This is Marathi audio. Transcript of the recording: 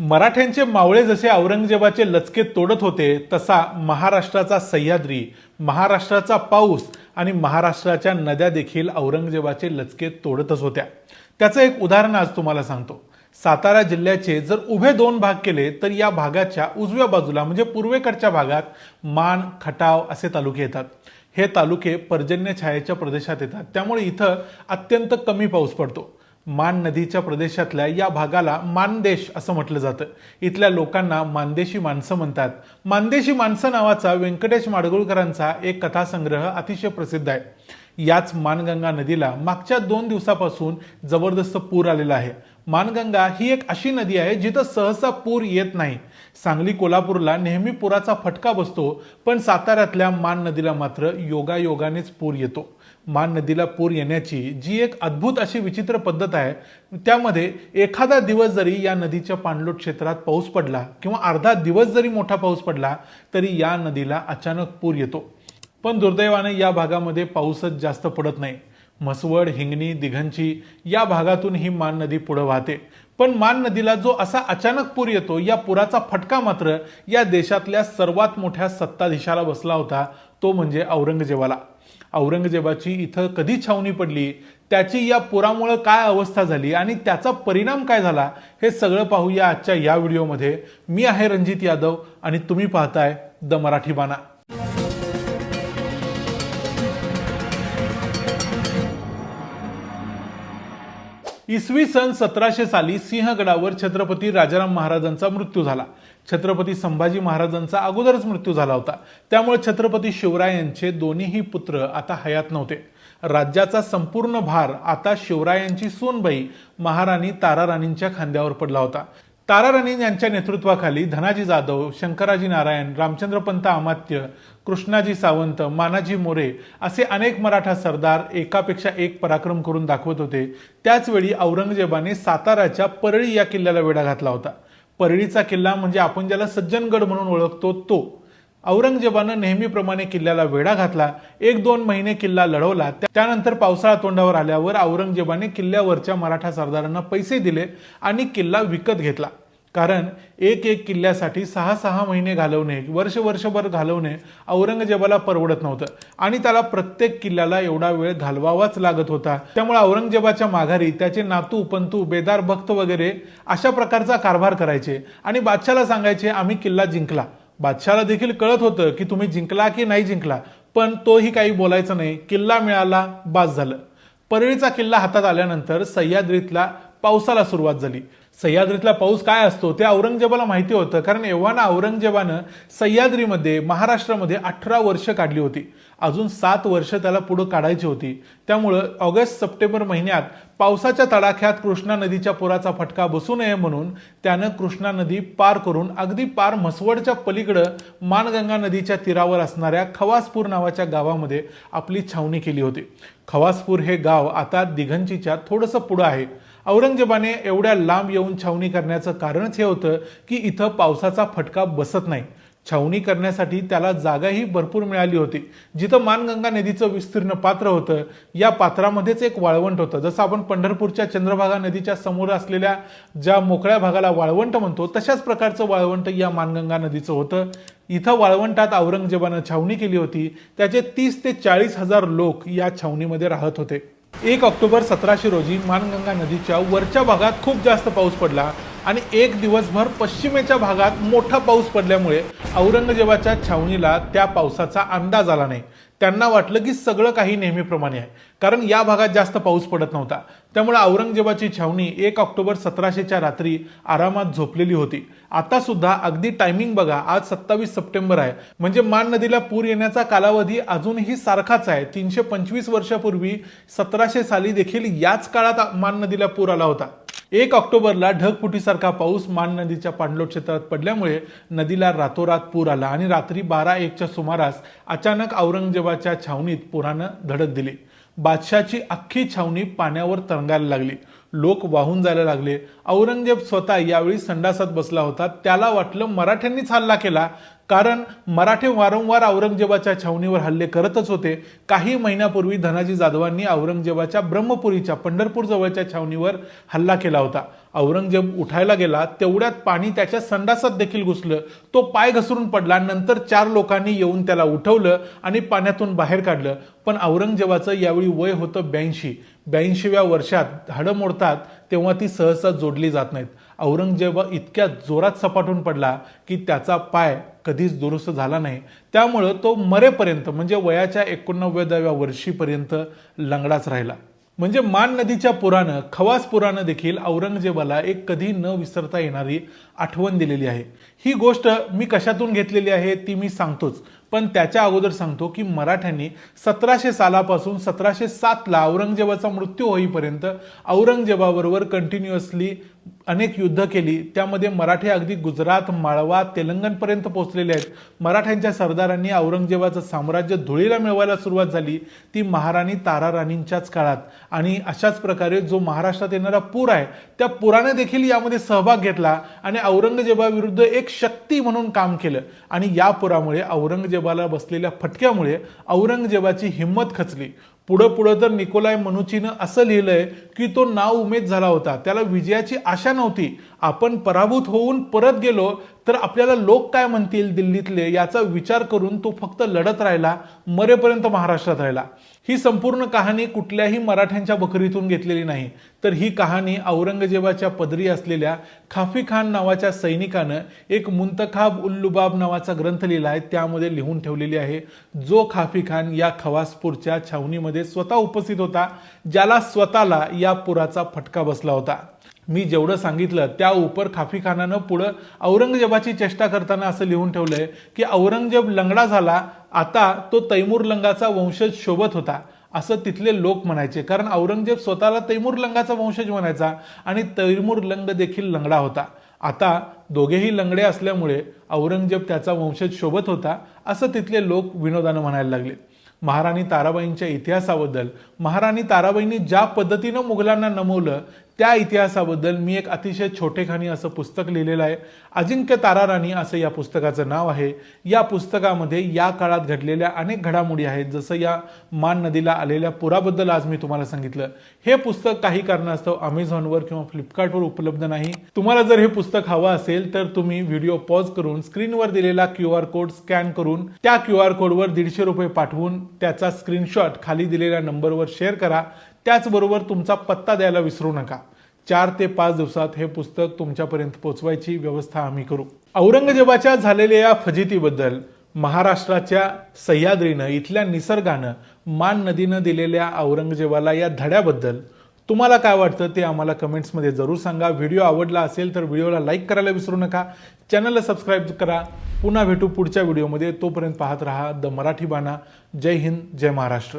मराठ्यांचे मावळे जसे औरंगजेबाचे लचके तोडत होते तसा महाराष्ट्राचा सह्याद्री महाराष्ट्राचा पाऊस आणि महाराष्ट्राच्या नद्या देखील औरंगजेबाचे लचके तोडतच होत्या. त्याचं एक उदाहरण आज तुम्हाला सांगतो. सातारा जिल्ह्याचे जर उभे दोन भाग केले तर या भागाच्या उजव्या बाजूला म्हणजे पूर्वेकडच्या भागात मान खटाव असे तालुके येतात. हे तालुके पर्जन्य छायेच्या प्रदेशात येतात. त्यामुळे इथं अत्यंत कमी पाऊस पडतो. मान नदीच्या प्रदेशातल्या या भागाला मानदेश असं म्हटलं जातं. इथल्या लोकांना मानदेशी माणसं म्हणतात. मानदेशी माणसं नावाचा व्यंकटेश माडगुळकरांचा एक कथासंग्रह अतिशय प्रसिद्ध आहे. याच मानगंगा नदीला मागच्या दोन दिवसापासून जबरदस्त पूर आलेला आहे. मानगंगा ही एक अशी नदी आहे जिथं सहसा पूर येत नाही. सांगली कोल्हापूरला नेहमी पुराचा फटका बसतो पण साताऱ्यातल्या मान नदीला मात्र योगायोगानेच पूर येतो. मान नदीला पूर येण्याची जी एक अद्भुत अशी विचित्र पद्धत आहे त्यामध्ये एखादा दिवस जरी या नदीच्या पाणलोट क्षेत्रात पाऊस पडला किंवा अर्धा दिवस जरी मोठा पाऊस पडला तरी या नदीला अचानक पूर येतो. पण दुर्दैवाने या भागामध्ये पाऊसच जास्त पडत नाही. म्हसवड हिंगणी दिघंची या भागातून ही मान नदी पुढे वाहते. पण मान नदीला जो असा अचानक पूर येतो या पुराचा फटका मात्र या देशातल्या सर्वात मोठ्या सत्ताधीशाला बसला होता तो म्हणजे औरंगजेबाला. औरंगजेबाची इथं कधी छावणी पडली? त्याची या पुरामुळं काय अवस्था झाली? आणि त्याचा परिणाम काय झाला? हे सगळं पाहूया आजच्या या व्हिडिओमध्ये. मी आहे रणजित यादव आणि तुम्ही पाहताय द मराठी बाणा. इसवी सन सतराशे साली सिंहगडावर छत्रपती राजाराम महाराजांचा मृत्यू झाला. छत्रपती संभाजी महाराजांचा अगोदरच मृत्यू झाला होता. त्यामुळे छत्रपती शिवरायांचे दोन्हीही पुत्र आता हयात नव्हते. राज्याचा संपूर्ण भार आता शिवरायांची सूनबाई महाराणी ताराराणींच्या खांद्यावर पडला होता. ताराराणी यांच्या नेतृत्वाखाली धनाजी जाधव शंकराजी नारायण रामचंद्रपंत अमात्य कृष्णाजी सावंत मानाजी मोरे असे अनेक मराठा सरदार एकापेक्षा एक पराक्रम करून दाखवत होते. त्याचवेळी औरंगजेबाने साताराच्या परळी या किल्ल्याला वेढा घातला होता. परळीचा किल्ला म्हणजे आपण ज्याला सज्जनगड म्हणून ओळखतो तो. औरंगजेबानं नेहमीप्रमाणे किल्ल्याला वेढा घातला एक दोन महिने किल्ला लढवला त्यानंतर पावसाळा तोंडावर आल्यावर औरंगजेबाने किल्ल्यावरच्या मराठा सरदारांना पैसे दिले आणि किल्ला विकत घेतला. कारण एक एक किल्ल्यासाठी सहा सहा महिने घालवणे वर्ष वर्षभर घालवणे औरंगजेबाला परवडत नव्हतं. आणि त्याला प्रत्येक किल्ल्याला एवढा वेळ घालवावाच लागत होता. त्यामुळे औरंगजेबाच्या माघारी त्याचे नातू पंतू बेदार भक्त वगैरे अशा प्रकारचा कारभार करायचे. आणि बादशाला सांगायचे आम्ही किल्ला जिंकला. बादशाला देखील कळत होतं की तुम्ही जिंकला की नाही जिंकला. पण तोही काही बोलायचं नाही. किल्ला मिळाला बास झालं. परळीचा किल्ला हातात आल्यानंतर सह्याद्रीतला पावसाला सुरुवात झाली. सह्याद्रीतला पाऊस काय असतो ते औरंगजेबाला माहिती होतं. कारण एव्हाना औरंगजेबानं सह्याद्रीमध्ये महाराष्ट्रामध्ये अठरा वर्ष काढली होती. अजून सात वर्ष त्याला पुढं काढायची होती. त्यामुळं ऑगस्ट सप्टेंबर महिन्यात पावसाच्या तडाख्यात कृष्णा नदीच्या पुराचा फटका बसू नये म्हणून त्यानं कृष्णा नदी पार करून अगदी पार म्हसवडच्या पलीकडं मानगंगा नदीच्या तीरावर असणाऱ्या खवासपूर नावाच्या गावामध्ये आपली छावणी केली होती. खवासपूर हे गाव आता दिघंचीच्या थोडंसं पुढं आहे. औरंगजेबाने एवढ्या लांब येऊन छावणी करण्याचं कारणच हे होतं की इथं पावसाचा फटका बसत नाही. छावणी करण्यासाठी त्याला जागाही भरपूर मिळाली होती. जिथं मानगंगा नदीचं विस्तीर्ण पात्र होतं या पात्रामध्येच एक वाळवंट होतं. जसं आपण पंढरपूरच्या चंद्रभागा नदीच्या समोर असलेल्या ज्या मोकळ्या भागाला वाळवंट म्हणतो तशाच प्रकारचं वाळवंट या मानगंगा नदीचं होतं. इथं वाळवंटात औरंगजेबानं छावणी केली होती. त्याचे तीस ते चाळीस हजार लोक या छावणीमध्ये राहत होते. एक ऑक्टोबर सतराशे रोजी मानगंगा नदीच्या वरच्या भागात खूप जास्त पाऊस पडला आणि एक दिवसभर पश्चिमेच्या भागात मोठा पाऊस पडल्यामुळे औरंगजेबाच्या छावणीला त्या पावसाचा अंदाज आला नाही. त्यांना वाटलं की सगळं काही नेहमीप्रमाणे आहे. कारण या भागात जास्त पाऊस पडत नव्हता. त्यामुळे औरंगजेबाची छावणी एक ऑक्टोबर सतराशेच्या रात्री आरामात झोपलेली होती. आता सुद्धा अगदी टायमिंग बघा आज सत्तावीस सप्टेंबर आहे. म्हणजे मान नदीला पूर येण्याचा कालावधी अजूनही सारखाच आहे. तीनशे पंचवीस वर्षापूर्वी सतराशे साली देखील याच काळात मान नदीला पूर आला होता. एक ऑक्टोबरला ढगफुटीसारखा पाऊस मान नदीच्या पाणलोट क्षेत्रात पडल्यामुळे नदीला रातोरात पूर आला आणि रात्री बारा एकच्या सुमारास अचानक औरंगजेबाच्या छावणीत पुरानं धडक दिली. बादशाची अख्खी छावणी पाण्यावर तरंगायला लागली. लोक वाहून जायला लागले. औरंगजेब स्वतः यावेळी संडासात बसला होता. त्याला वाटलं मराठ्यांनीच हल्ला केला. कारण मराठे वारंवार औरंगजेबाच्या छावणीवर हल्ले करतच होते. काही महिन्यापूर्वी धनाजी जाधवांनी औरंगजेबाच्या ब्रह्मपुरीच्या पंढरपूर जवळच्या छावणीवर हल्ला केला होता. औरंगजेब उठायला गेला. तेवढ्यात पाणी त्याच्या संडासात देखील घुसलं. तो पाय घसरून पडला. नंतर चार लोकांनी येऊन त्याला उठवलं आणि पाण्यातून बाहेर काढलं. पण औरंगजेबाचं यावेळी वय होतं ब्याऐंशी. ब्याऐंशीव्या वर्षात हाडं मोडतात तेव्हा ती सहसा जोडली जात नाहीत. औरंगजेब इतक्या जोरात सपाटून पडला की त्याचा पाय कधीच दुरुस्त झाला नाही. त्यामुळं तो मरेपर्यंत म्हणजे वयाच्या एकोणनव्वदाव्या वर्षीपर्यंत लंगडाच राहिला. म्हणजे मान नदीच्या पुरानं खवास पुरानं देखील औरंगजेबाला एक कधी न विसरता येणारी आठवण दिलेली आहे. ही गोष्ट मी कशातून घेतलेली आहे ती मी सांगतोच. पण त्याच्या अगोदर सांगतो की मराठ्यांनी सतराशे सालापासून सतराशे सातला औरंगजेबाचा मृत्यू होईपर्यंत औरंगजेबाबरोबर कंटिन्युअसली अनेक युद्ध केली त्यामध्ये मराठे अगदी गुजरात माळवा तेलंगणपर्यंत पोहोचलेले आहेत. मराठ्यांच्या सरदारांनी औरंगजेबाचं साम्राज्य धुळीला मिळवायला सुरुवात झाली. ती महाराणी तारा राणींच्याच काळात. आणि अशाच प्रकारे जो महाराष्ट्रात येणारा पूर आहे त्या पुराने देखील यामध्ये सहभाग घेतला आणि औरंगजेबाविरुद्ध एक शक्ती म्हणून काम केलं. आणि या पुरामुळे औरंगजेबाला बसलेल्या फटक्यामुळे औरंगजेबाची हिंमत खचली. पुढं पुढं तर निकोलाय मनुचीनं असं लिहिलंय की तो नाव उमेद झाला होता. त्याला विजयाची आशा नव्हती. आपण पराभूत होऊन परत गेलो तर आपल्याला लोक काय म्हणतील दिल्लीतले याचा विचार करून तो फक्त लढत राहिला मरेपर्यंत महाराष्ट्रात राहिला. ही संपूर्ण कहाणी कुठल्याही मराठ्यांच्या बकरीतून घेतलेली नाही. तर ही कहाणी औरंगजेबाच्या पदरी असलेल्या खाफी खान नावाच्या सैनिकानं एक मुंतखाब उल्लुबाब नावाचा ग्रंथ लिहिला आहे. त्यामध्ये लिहून ठेवलेली आहे जो खाफी खान या खवासपूरच्या छावणीमध्ये स्वतः उपस्थित होता ज्याला स्वतःला या पुराचा फटका बसला होता. मी जेवढं सांगितलं त्या उपर खाफी खानानं पुढं औरंगजेबाची चेष्टा करताना असं लिहून ठेवलंय की औरंगजेब लंगडा झाला आता तो तैमूर लंगाचा वंशज शोभत होता असं तिथले लोक म्हणायचे. कारण औरंगजेब स्वतःला तैमूर लंगाचा वंशज म्हणायचा आणि तैमूर लंग देखील लंगडा होता. आता दोघेही लंगडे असल्यामुळे औरंगजेब त्याचा वंशज शोभत होता असं तिथले लोक विनोदानं म्हणायला लागले. महाराणी ताराबाईंच्या इतिहासाबद्दल महाराणी ताराबाईंनी ज्या पद्धतीनं मुघलांना नमवलं त्या इतिहासाबद्दल मी एक अतिशय छोटेखानी असं पुस्तक लिहिलेलं आहे. अजिंक्य ताराराणी असं या पुस्तकाचं नाव आहे. या पुस्तकामध्ये या काळात घडलेल्या अनेक घडामोडी आहेत. जसं या मान नदीला आलेल्या पुराबद्दल आज मी तुम्हाला सांगितलं. हे पुस्तक काही कारणास्तव अमेझॉनवर किंवा फ्लिपकार्टवर उपलब्ध नाही. तुम्हाला जर हे पुस्तक हवं असेल तर तुम्ही व्हिडिओ पॉज करून स्क्रीनवर दिलेला क्यू आर कोड स्कॅन करून त्या क्यू आर कोडवर दीडशे रुपये पाठवून त्याचा स्क्रीनशॉट खाली दिलेल्या नंबरवर शेअर करा. त्याचबरोबर तुमचा पत्ता द्यायला विसरू नका. चार ते पाच दिवसात हे पुस्तक तुमच्यापर्यंत पोहोचवायची व्यवस्था आम्ही करू. औरंगजेबाच्या झालेल्या या फजितीबद्दल महाराष्ट्राच्या सह्याद्रीनं इथल्या निसर्गानं मान नदीनं दिलेल्या औरंगजेबाला या धड्याबद्दल तुम्हाला काय वाटतं ते आम्हाला कमेंट्समध्ये जरूर सांगा. व्हिडिओ आवडला असेल तर व्हिडिओला लाईक करायला विसरू नका. चॅनलला सबस्क्राईब करा. पुन्हा भेटू पुढच्या व्हिडिओमध्ये. तोपर्यंत पाहत राहा द मराठी बाणा. जय हिंद जय महाराष्ट्र.